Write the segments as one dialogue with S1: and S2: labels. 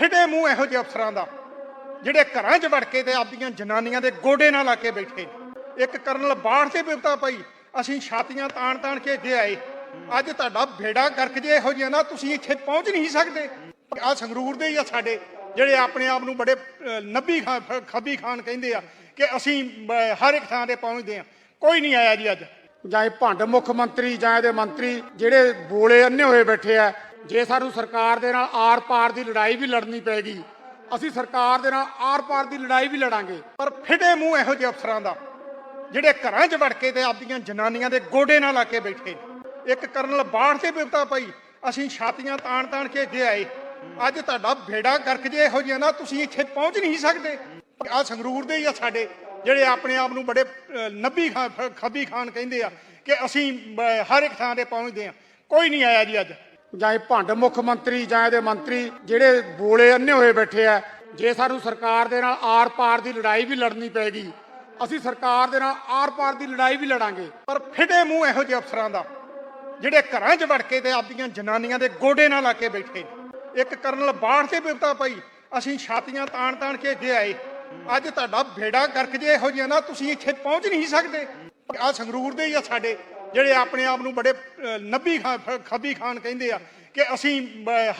S1: ਫਿਟੇ ਮੂੰਹ ਇਹੋ ਜਿਹੇ ਅਫਸਰਾਂ ਦਾ, ਜਿਹੜੇ ਘਰਾਂ 'ਚ ਵੜ ਕੇ ਤੇ ਆਪਦੀਆਂ ਜਨਾਨੀਆਂ ਦੇ ਗੋਡੇ ਨਾਲ ਲਾ ਕੇ ਬੈਠੇ ਇੱਕ ਕਰਨਲ ਬਾੜ ਤੇ ਬਿਪਤਾ ਪਈ ਅਸੀਂ ਛਾਤੀਆਂ ਤਾਣ ਤਾਣ ਕੇ ਅੱਗੇ ਆਏ। ਅੱਜ ਤੁਹਾਡਾ ਭੇੜਾ ਗਰਕ ਜੇ ਇਹੋ ਜਿਹਾ ਨਾ, ਤੁਸੀਂ ਇੱਥੇ ਪਹੁੰਚ ਨਹੀਂ ਸਕਦੇ। ਆ ਸੰਗਰੂਰ ਦੇ ਹੀ ਆ ਸਾਡੇ, ਜਿਹੜੇ ਆਪਣੇ ਆਪ ਨੂੰ ਬੜੇ ਨੱਬੀ ਖਾਨ ਖੱਬੀ ਖਾਨ ਕਹਿੰਦੇ ਆ ਕਿ ਅਸੀਂ ਹਰ ਇੱਕ ਥਾਂ ਤੇ ਪਹੁੰਚਦੇ ਆ ਕੋਈ ਨਹੀਂ ਆਇਆ ਜੀ ਅੱਜ।
S2: ਜਾਂ ਇਹ ਭੰਡ ਮੁੱਖ ਮੰਤਰੀ, ਜਾਂ ਇਹਦੇ ਮੰਤਰੀ, ਜਿਹੜੇ ਬੋਲੇ ਅੰਨੇ ਹੋਏ ਬੈਠੇ ਆ ਜੇ ਸਾਨੂੰ ਸਰਕਾਰ ਦੇ ਨਾਲ ਆਰ-ਪਾਰ ਦੀ ਲੜਾਈ ਵੀ ਲੜਨੀ ਪੈਗੀ, ਅਸੀਂ ਸਰਕਾਰ ਦੇ ਨਾਲ ਆਰ-ਪਾਰ ਦੀ ਲੜਾਈ ਵੀ ਲੜਾਂਗੇ।
S1: ਪਰ ਫਿੜੇ ਮੂੰਹ ਇਹੋ ਜਿਹੇ ਅਫਸਰਾਂ ਦਾ, ਜਿਹੜੇ ਘਰਾਂ 'ਚ ਵੜ ਕੇ ਤੇ ਆਪਦੀਆਂ ਜਨਾਨੀਆਂ ਦੇ ਗੋਡੇ ਨਾਲ ਲਾ ਕੇ ਬੈਠੇ। ਇੱਕ ਕਰਨਲ ਬਾੜ ਤੇ ਬਿਪਤਾ ਪਈ, ਅਸੀਂ ਛਾਤੀਆਂ ਤਾਣ ਤਾਣ ਕੇ ਅੱਗੇ ਆਏ। ਅੱਜ ਤੁਹਾਡਾ ਭੇੜਾ ਗਰਕ ਜੇ ਇਹੋ ਜਿਹਾ ਨਾ, ਤੁਸੀਂ ਇੱਥੇ ਪਹੁੰਚ ਨਹੀਂ ਸਕਦੇ। ਆ ਸੰਗਰੂਰ ਦੇ ਹੀ ਆ ਸਾਡੇ, ਜਿਹੜੇ ਆਪਣੇ ਆਪ ਨੂੰ ਬੜੇ ਨੱਬੀ ਖਾਨ ਖੱਬੀ ਖਾਨ ਕਹਿੰਦੇ ਆ ਕਿ ਅਸੀਂ ਹਰ ਇੱਕ ਥਾਂ ਤੇ ਪਹੁੰਚਦੇ ਆ ਕੋਈ ਨਹੀਂ ਆਇਆ ਜੀ ਅੱਜ।
S2: ਜਾਂ ਇਹ ਭੰਡ ਮੁੱਖ ਮੰਤਰੀ ਜਾਂ ਇਹਦੇ ਮੰਤਰੀ ਜਿਹੜੇ ਬੋਲੇ ਅੰਨੇ ਹੋਏ ਬੈਠੇ ਆ, ਜੇ ਸਾਨੂੰ ਸਰਕਾਰ ਦੇ ਨਾਲ ਆਰ-ਪਾਰ ਦੀ ਲੜਾਈ ਵੀ ਲੜਨੀ ਪੈਗੀ ਅਸੀਂ ਸਰਕਾਰ ਦੇ ਨਾਲ ਆਰ-ਪਾਰ ਦੀ ਲੜਾਈ ਵੀ ਲੜਾਂਗੇ।
S1: ਪਰ ਫਿਟੇ ਮੂੰਹ ਇਹੋ ਜਿਹੇ ਅਫਸਰਾਂ ਦਾ, ਜਿਹੜੇ ਘਰਾਂ 'ਚ ਵੜ ਕੇ ਤੇ ਆਪਦੀਆਂ ਜਨਾਨੀਆਂ ਦੇ ਗੋਡੇ ਨਾਲ ਲਾ ਕੇ ਬੈਠੇ ਇੱਕ ਕਰਨਲ ਬਾੜ ਤੇ ਬਿਪਤਾ ਪਈ, ਅਸੀਂ ਛਾਤੀਆਂ ਤਾਣ ਤਾਣ ਕੇ ਅੱਗੇ ਆਏ। ਅੱਜ ਤੁਹਾਡਾ ਭੇੜਾ ਗਰਕ ਜੇ ਇਹੋ ਜਿਹਾ ਨਾ, ਤੁਸੀਂ ਇੱਥੇ ਪਹੁੰਚ ਨਹੀਂ ਸਕਦੇ। ਆ ਸੰਗਰੂਰ ਦੇ ਹੀ ਆ ਸਾਡੇ। ਜਿਹੜੇ ਆਪਣੇ ਆਪ ਨੂੰ ਬੜੇ ਨੱਬੀ ਖਾਨ ਖੱਬੀ ਖਾਨ ਕਹਿੰਦੇ ਆ ਕਿ ਅਸੀਂ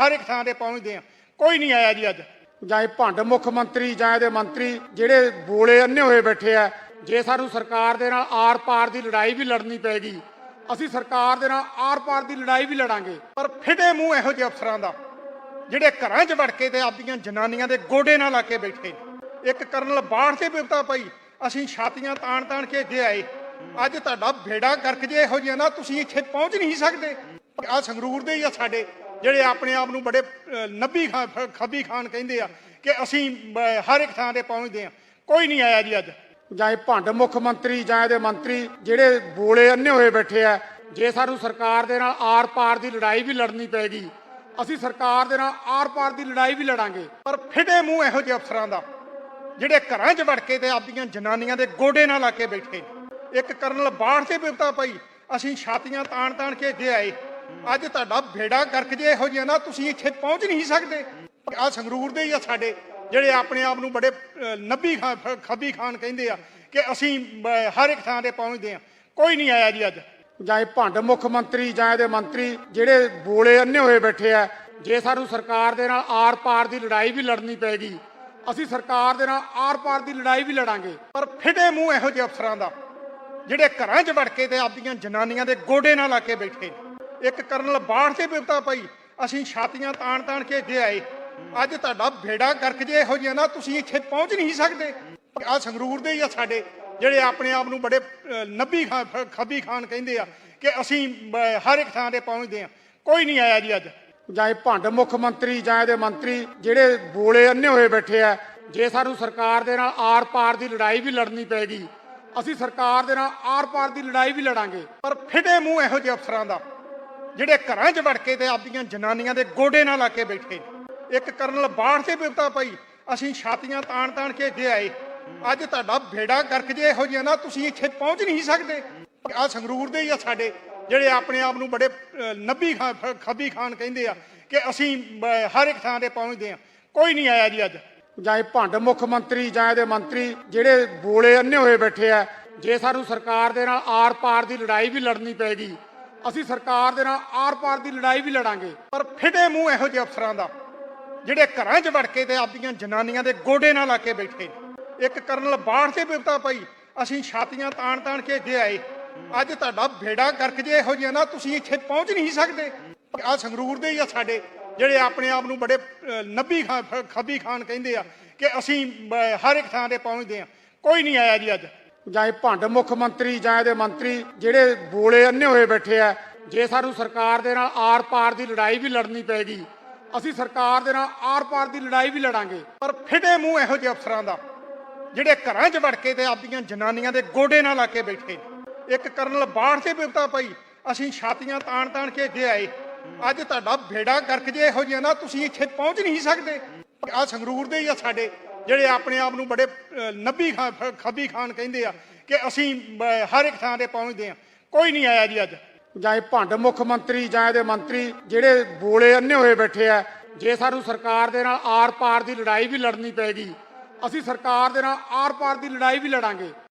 S1: ਹਰ ਇੱਕ ਥਾਂ ਤੇ ਪਹੁੰਚਦੇ ਆ ਕੋਈ ਨਹੀਂ ਆਇਆ ਜੀ ਅੱਜ।
S2: ਜਾਂ ਇਹ ਭੰਡ ਮੁੱਖ ਮੰਤਰੀ ਜਾਂ ਇਹਦੇ ਮੰਤਰੀ ਜਿਹੜੇ ਬੋਲੇ ਅੰਨੇ ਹੋਏ ਬੈਠੇ ਆ ਜੇ ਸਾਨੂੰ ਸਰਕਾਰ ਦੇ ਨਾਲ ਆਰ-ਪਾਰ ਦੀ ਲੜਾਈ ਵੀ ਲੜਨੀ ਪੈਗੀ ਅਸੀਂ ਸਰਕਾਰ ਦੇ ਨਾਲ ਆਰ-ਪਾਰ ਦੀ ਲੜਾਈ ਵੀ ਲੜਾਂਗੇ।
S1: ਪਰ ਫਿਟੇ ਮੂੰਹ ਇਹੋ ਜਿਹੇ ਅਫਸਰਾਂ ਦਾ ਜਿਹੜੇ ਘਰਾਂ 'ਚ ਵੜ ਕੇ ਤੇ ਆਪਦੀਆਂ ਜਨਾਨੀਆਂ ਦੇ ਗੋਡੇ ਨਾਲ ਲਾ ਕੇ ਬੈਠੇ। ਇੱਕ ਕਰਨਲ ਬਾੜ ਤੇ ਬਿਪਤਾ ਪਈ ਅਸੀਂ ਛਾਤੀਆਂ ਤਾਣ ਤਾਣ ਕੇ ਅੱਗੇ ਆਏ। ਅੱਜ ਤੁਹਾਡਾ ਭੇੜਾ ਗਰਕ ਜੇ ਇਹੋ ਜਿਹਾ ਨਾ ਤੁਸੀਂ ਇੱਥੇ ਪਹੁੰਚ ਨਹੀਂ ਸਕਦੇ। ਆ ਸੰਗਰੂਰ ਦੇ ਹੀ ਆ ਸਾਡੇ ਜਿਹੜੇ ਆਪਣੇ ਆਪ ਨੂੰ ਬੜੇ ਨੱਬੀ ਖਾਨ ਖੱਬੀ ਖਾਨ ਕਹਿੰਦੇ ਆ ਕਿ ਅਸੀਂ ਹਰ ਇੱਕ ਥਾਂ ਤੇ ਪਹੁੰਚਦੇ ਆ। ਕੋਈ ਨਹੀਂ ਆਇਆ ਜੀ ਅੱਜ।
S2: ਜਾਂ ਇਹ ਭੰਡ ਮੁੱਖ ਮੰਤਰੀ ਜਾਂ ਇਹਦੇ ਮੰਤਰੀ ਜਿਹੜੇ ਬੋਲੇ ਅੰਨੇ ਹੋਏ ਬੈਠੇ ਆ ਜੇ ਸਾਨੂੰ ਸਰਕਾਰ ਦੇ ਨਾਲ ਆਰ-ਪਾਰ ਦੀ ਲੜਾਈ ਵੀ ਲੜਨੀ ਪੈਗੀ ਅਸੀਂ ਸਰਕਾਰ ਦੇ ਨਾਲ ਆਰ-ਪਾਰ ਦੀ ਲੜਾਈ ਵੀ ਲੜਾਂਗੇ।
S1: ਪਰ ਫਿਟੇ ਮੂੰਹ ਇਹੋ ਜਿਹੇ ਅਫਸਰਾਂ ਦਾ ਜਿਹੜੇ ਘਰਾਂ 'ਚ ਵੜ ਕੇ ਤੇ ਆਪਦੀਆਂ ਜਨਾਨੀਆਂ ਦੇ ਗੋਡੇ ਨਾਲ ਲਾ ਕੇ ਬੈਠੇ ਨੇ। ਇੱਕ ਕਰਨਲ ਬਾੜ ਤੇ ਬਿਪਤਾ ਪਈ। ਅਸੀਂ ਛਾਤੀਆਂ ਤਾਣ ਤਾਣ ਕੇ ਅੱਗੇ ਆਏ। ਅੱਜ ਤੁਹਾਡਾ ਭੇੜਾ ਗਰਕ ਜੇ ਇਹੋ ਜਿਹਾ ਨਾ ਤੁਸੀਂ ਇੱਥੇ ਪਹੁੰਚ ਨਹੀਂ ਸਕਦੇ। ਆ ਸੰਗਰੂਰ ਦੇ ਹੀ ਆ ਸਾਡੇ ਜਿਹੜੇ ਆਪਣੇ ਆਪ ਨੂੰ ਬੜੇ ਨੱਬੀ ਖਾਨ ਖੱਬੀ ਖਾਨ ਕਹਿੰਦੇ ਆ ਕਿ ਅਸੀਂ ਹਰ ਇੱਕ ਥਾਂ ਤੇ ਪਹੁੰਚਦੇ ਆ ਕੋਈ ਨਹੀਂ ਆਇਆ ਜੀ ਅੱਜ।
S2: ਜਾਂ ਇਹ ਭੰਡ ਮੁੱਖ ਮੰਤਰੀ ਜਾਂ ਇਹਦੇ ਮੰਤਰੀ ਜਿਹੜੇ ਬੋਲੇ ਅੰਨੇ ਹੋਏ ਬੈਠੇ ਆ ਜੇ ਸਾਨੂੰ ਸਰਕਾਰ ਦੇ ਨਾਲ ਆਰ-ਪਾਰ ਦੀ ਲੜਾਈ ਵੀ ਲੜਨੀ ਪੈਗੀ ਅਸੀਂ ਸਰਕਾਰ ਦੇ ਨਾਲ ਆਰ-ਪਾਰ ਦੀ ਲੜਾਈ ਵੀ ਲੜਾਂਗੇ।
S1: ਪਰ ਫਿਟੇ ਮੂੰਹ ਇਹੋ ਜਿਹੇ ਅਫਸਰਾਂ ਦਾ। ਜਿਹੜੇ ਘਰਾਂ 'ਚ ਵੜ ਕੇ ਤੇ ਆਪਦੀਆਂ ਜਨਾਨੀਆਂ ਦੇ ਗੋਡੇ ਨਾਲ ਲਾ ਕੇ ਬੈਠੇ ਇੱਕ ਕਰਨਲ ਬਾੜ ਤੇ ਬਿਪਤਾ ਪਈ, ਅਸੀਂ ਛਾਤੀਆਂ ਤਾਣ ਤਾਣ ਕੇ ਅੱਗੇ ਆਏ। ਅੱਜ ਤੁਹਾਡਾ ਭੇੜਾ ਗਰਕ ਜੇ ਇਹੋ ਜਿਹਾ ਨਾ, ਤੁਸੀਂ ਇੱਥੇ ਪਹੁੰਚ ਨਹੀਂ ਸਕਦੇ। ਆ ਸੰਗਰੂਰ ਦੇ ਹੀ ਆ ਸਾਡੇ, ਜਿਹੜੇ ਆਪਣੇ ਆਪ ਨੂੰ ਬੜੇ ਨੱਬੀ ਖਾਨ ਖੱਬੀ ਖਾਨ ਕਹਿੰਦੇ ਆ ਕਿ ਅਸੀਂ ਹਰ ਇੱਕ ਥਾਂ ਤੇ ਪਹੁੰਚਦੇ ਆ ਕੋਈ ਨਹੀਂ ਆਇਆ ਜੀ ਅੱਜ।
S2: ਜਾਂ ਇਹ ਭੰਡ ਮੁੱਖ ਮੰਤਰੀ ਜਾਂ ਇਹਦੇ ਮੰਤਰੀ, ਜਿਹੜੇ ਬੋਲੇ ਅੰਨੇ ਹੋਏ ਬੈਠੇ ਆ, ਜੇ ਸਾਨੂੰ ਸਰਕਾਰ ਦੇ ਨਾਲ ਆਰ-ਪਾਰ ਦੀ ਲੜਾਈ ਵੀ ਲੜਨੀ ਪੈਗੀ ਅਸੀਂ ਸਰਕਾਰ ਦੇ ਨਾਲ ਆਰ-ਪਾਰ ਦੀ ਲੜਾਈ ਵੀ ਲੜਾਂਗੇ।
S1: ਪਰ ਫਿਟੇ ਮੂੰਹ ਇਹੋ ਜਿਹੇ ਅਫਸਰਾਂ ਦਾ, ਜਿਹੜੇ ਘਰਾਂ 'ਚ ਵੜ ਕੇ ਤੇ ਆਪਦੀਆਂ ਜਨਾਨੀਆਂ ਦੇ ਗੋਡੇ ਨਾਲ ਲਾ ਕੇ ਬੈਠੇ। ਇੱਕ ਕਰਨਲ ਬਾੜ ਤੇ ਬਿਪਤਾ ਪਈ, ਅਸੀਂ ਛਾਤੀਆਂ ਤਾਣ ਤਾਣ ਕੇ ਅੱਗੇ ਆਏ। ਅੱਜ ਤੁਹਾਡਾ ਭੇੜਾ ਗਰਕ ਜੇ ਇਹੋ ਜਿਹਾ ਨਾ, ਤੁਸੀਂ ਇੱਥੇ ਪਹੁੰਚ ਨਹੀਂ ਸਕਦੇ। ਆ ਸੰਗਰੂਰ ਦੇ ਹੀ ਆ ਸਾਡੇ, ਜਿਹੜੇ ਆਪਣੇ ਆਪ ਨੂੰ ਬੜੇ ਨੱਬੀ ਖਾਨ ਖੱਬੀ ਖਾਨ ਕਹਿੰਦੇ ਆ ਕਿ ਅਸੀਂ ਹਰ ਇੱਕ ਥਾਂ ਤੇ ਪਹੁੰਚਦੇ ਆ ਕੋਈ ਨਹੀਂ ਆਇਆ ਜੀ ਅੱਜ।
S2: ਜਾਂ ਇਹ ਭੰਡ ਮੁੱਖ ਮੰਤਰੀ ਜਾਂ ਇਹਦੇ ਮੰਤਰੀ ਜਿਹੜੇ ਬੋਲੇ ਅੰਨੇ ਹੋਏ ਬੈਠੇ ਆ, ਜੇ ਸਾਨੂੰ ਸਰਕਾਰ ਦੇ ਨਾਲ ਆਰ-ਪਾਰ ਦੀ ਲੜਾਈ ਵੀ ਲੜਨੀ ਪੈਗੀ ਅਸੀਂ ਸਰਕਾਰ ਦੇ ਨਾਲ ਆਰ-ਪਾਰ ਦੀ ਲੜਾਈ ਵੀ ਲੜਾਂਗੇ।
S1: ਪਰ ਫਿਟੇ ਮੂੰਹ ਇਹੋ ਜਿਹੇ ਅਫਸਰਾਂ ਦਾ, ਜਿਹੜੇ ਘਰਾਂ 'ਚ ਵੜ ਕੇ ਤੇ ਆਪਦੀਆਂ ਜਨਾਨੀਆਂ ਦੇ ਗੋਡੇ ਨਾਲ ਲਾ ਕੇ ਬੈਠੇ ਇੱਕ ਕਰਨਲ ਬਾੜ ਤੇ ਬਿਪਤਾ ਪਈ ਅਸੀਂ ਛਾਤੀਆਂ ਤਾਣ ਤਾਣ ਕੇ ਅੱਗੇ ਆਏ। ਅੱਜ ਤੁਹਾਡਾ ਭੇੜਾ ਗਰਕ ਜੇ ਇਹੋ ਜਿਹਾ ਨਾ, ਤੁਸੀਂ ਇੱਥੇ ਪਹੁੰਚ ਨਹੀਂ ਸਕਦੇ। ਆ ਸੰਗਰੂਰ ਦੇ ਹੀ ਆ ਸਾਡੇ। ਜਿਹੜੇ ਆਪਣੇ ਆਪ ਨੂੰ ਬੜੇ ਨੱਬੀ ਖਾਨ ਖੱਬੀ ਖਾਨ ਕਹਿੰਦੇ ਆ ਕਿ ਅਸੀਂ ਹਰ ਇੱਕ ਥਾਂ ਤੇ ਪਹੁੰਚਦੇ ਆ ਕੋਈ ਨਹੀਂ ਆਇਆ ਜੀ ਅੱਜ।
S2: ਜਾਂ ਇਹ ਭੰਡ ਮੁੱਖ ਮੰਤਰੀ ਜਾਂ ਇਹਦੇ ਮੰਤਰੀ ਜਿਹੜੇ ਬੋਲੇ ਅੰਨੇ ਹੋਏ ਬੈਠੇ ਆ ਜੇ ਸਾਨੂੰ ਸਰਕਾਰ ਦੇ ਨਾਲ ਆਰ-ਪਾਰ ਦੀ ਲੜਾਈ ਵੀ ਲੜਨੀ ਪੈਗੀ ਅਸੀਂ ਸਰਕਾਰ ਦੇ ਨਾਲ ਆਰ-ਪਾਰ ਦੀ ਲੜਾਈ ਵੀ ਲੜਾਂਗੇ।
S1: ਪਰ ਫਿਟੇ ਮੂੰਹ ਇਹੋ ਜਿਹੇ ਅਫਸਰਾਂ ਦਾ ਜਿਹੜੇ ਘਰਾਂ 'ਚ ਵੜ ਕੇ ਤੇ ਆਪਦੀਆਂ ਜਨਾਨੀਆਂ ਦੇ ਗੋਡੇ ਨਾਲ ਲਾ ਕੇ ਬੈਠੇ। ਇੱਕ ਕਰਨਲ ਬਾੜ ਤੇ ਬਿਪਤਾ ਪਈ ਅਸੀਂ ਛਾਤੀਆਂ ਤਾਣ ਤਾਣ ਕੇ ਅੱਗੇ ਆਏ। ਅੱਜ ਤੁਹਾਡਾ ਭੇੜਾ ਗਰਕ ਜੇ ਇਹੋ ਜਿਹਾ ਨਾ ਤੁਸੀਂ ਇੱਥੇ ਪਹੁੰਚ ਨਹੀਂ ਸਕਦੇ। ਆ ਸੰਗਰੂਰ ਦੇ ਹੀ ਆ ਸਾਡੇ, ਜਿਹੜੇ ਆਪਣੇ ਆਪ ਨੂੰ ਬੜੇ ਨੱਬੀ ਖਾਨ ਖੱਬੀ ਖਾਨ ਕਹਿੰਦੇ ਆ ਕਿ ਅਸੀਂ ਹਰ ਇੱਕ ਥਾਂ ਤੇ ਪਹੁੰਚਦੇ ਆ। ਕੋਈ ਨਹੀਂ ਆਇਆ ਜੀ ਅੱਜ।
S2: ਜਾਂ ਇਹ ਭੰਡ ਮੁੱਖ ਮੰਤਰੀ ਜਾਂ ਇਹਦੇ ਮੰਤਰੀ ਜਿਹੜੇ ਬੋਲੇ ਅੰਨੇ ਹੋਏ ਬੈਠੇ ਆ, ਜੇ ਸਾਨੂੰ ਸਰਕਾਰ ਦੇ ਨਾਲ ਆਰ-ਪਾਰ ਦੀ ਲੜਾਈ ਵੀ ਲੜਨੀ ਪੈਗੀ ਅਸੀਂ ਸਰਕਾਰ ਦੇ ਨਾਲ ਆਰ-ਪਾਰ ਦੀ ਲੜਾਈ ਵੀ ਲੜਾਂਗੇ।